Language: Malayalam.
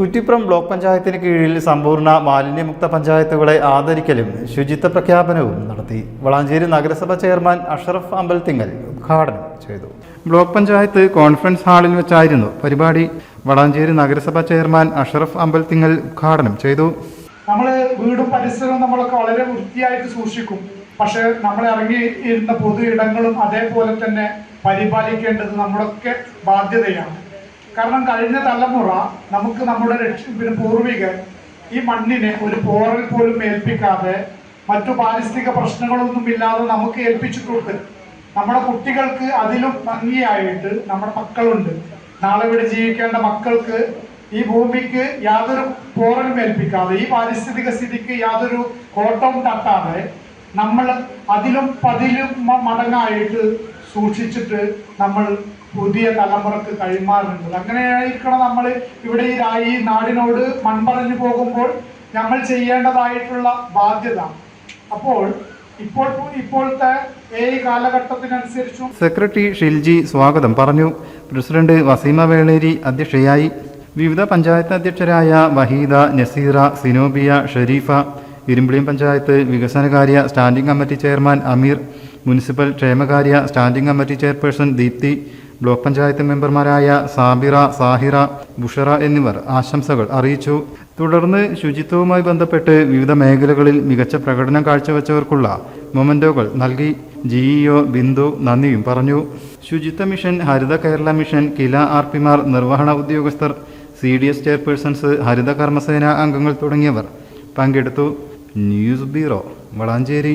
കുറ്റിപ്പുറം ബ്ലോക്ക് പഞ്ചായത്തിന് കീഴിൽ സമ്പൂർണ മാലിന്യമുക്ത പഞ്ചായത്തുകളെ ആദരിക്കലും ശുചിത്വ പ്രഖ്യാപനവും നടത്തി. വളാഞ്ചേരി നഗരസഭ ചെയർമാൻ അഷറഫ് അമ്പൽത്തിങ്ങൽ ഉദ്ഘാടനം ചെയ്തു. ബ്ലോക്ക് പഞ്ചായത്ത് കോൺഫറൻസ് ഹാളിൽ വെച്ചായിരുന്നു പരിപാടി. വളാഞ്ചേരി നഗരസഭ ചെയർമാൻ അഷറഫ് അമ്പൽത്തിങ്ങൽ ഉദ്ഘാടനം ചെയ്തു. നമ്മൾ വീടും പരിസരവും നമ്മളൊക്കെ വളരെ വൃത്തിയായിട്ട് സൂക്ഷിക്കും. പക്ഷെ നമ്മൾ ഇറങ്ങി ഇരുന്ന പൊതു ഇടങ്ങളും അതേപോലെ തന്നെ പരിപാലിക്കേണ്ടത് നമ്മളൊക്കെ ബാധ്യതയാണ്. കാരണം കഴിഞ്ഞ തലമുറ നമുക്ക് നമ്മുടെ രക്ഷ പൂർവികർ ഈ മണ്ണിനെ ഒരു പോറൽ പോലും ഏൽപ്പിക്കാതെ മറ്റു പാരിസ്ഥിതിക പ്രശ്നങ്ങളൊന്നും ഇല്ലാതെ നമുക്ക് ഏൽപ്പിച്ചിട്ടുണ്ട്. നമ്മുടെ കുട്ടികൾക്ക് അതിലും ഭംഗിയായിട്ട് നമ്മുടെ മക്കളുണ്ട്. നാളെ ഇവിടെ ജീവിക്കേണ്ട മക്കൾക്ക് ഈ ഭൂമിക്ക് യാതൊരു പോറലും ഏൽപ്പിക്കാതെ ഈ പാരിസ്ഥിതിക സ്ഥിതിക്ക് യാതൊരു കോട്ടവും തട്ടാതെ നമ്മൾ അതിലും പതിലും മടങ്ങായിട്ട് സൂക്ഷിച്ചിട്ട് നമ്മൾ പുതിയ തലമുറയ്ക്ക് കൈമാറുന്നത് അങ്ങനെയായിരിക്കണം നമ്മൾ ഇവിടെ ഈ നാടിനോട് മൺപറഞ്ഞു പോകുമ്പോൾ നമ്മൾ ചെയ്യേണ്ടതായിട്ടുള്ള ബാധ്യത. അപ്പോൾ ഇപ്പോൾ ഇപ്പോഴത്തെ ഈ കാലഘട്ടത്തിനനുസരിച്ചും സെക്രട്ടറി ഷിൽജി സ്വാഗതം പറഞ്ഞു. പ്രസിഡന്റ് വസീമ വേളേരി അധ്യക്ഷയായി. വിവിധ പഞ്ചായത്ത് അധ്യക്ഷരായ വഹീദ നസീറ സിനോബിയ ഷെരീഫ ഇരുമ്പിളിയം പഞ്ചായത്ത് വികസനകാര്യ standing committee chairman Ameer municipal ക്ഷേമകാര്യ standing committee chairperson Deepthi block panchayat മെമ്പർമാരായ സാബിറ സാഹിറ ബുഷറ എന്നിവർ ആശംസകൾ അറിയിച്ചു. തുടർന്ന് ശുചിത്വവുമായി ബന്ധപ്പെട്ട് വിവിധ മേഖലകളിൽ മികച്ച പ്രകടനം കാഴ്ചവെച്ചവർക്കുള്ള മൊമന്റോകൾ നൽകി. ജിഇഒ ബിന്ദു നന്ദിയും പറഞ്ഞു. Suchitwa mission Haritha Kerala mission KILA R പിമാർ നിർവഹണ ഉദ്യോഗസ്ഥർ C D S chairpersons Haritha Karmasena അംഗങ്ങൾ തുടങ്ങിയവർ പങ്കെടുത്തു. News bureau Valanchery.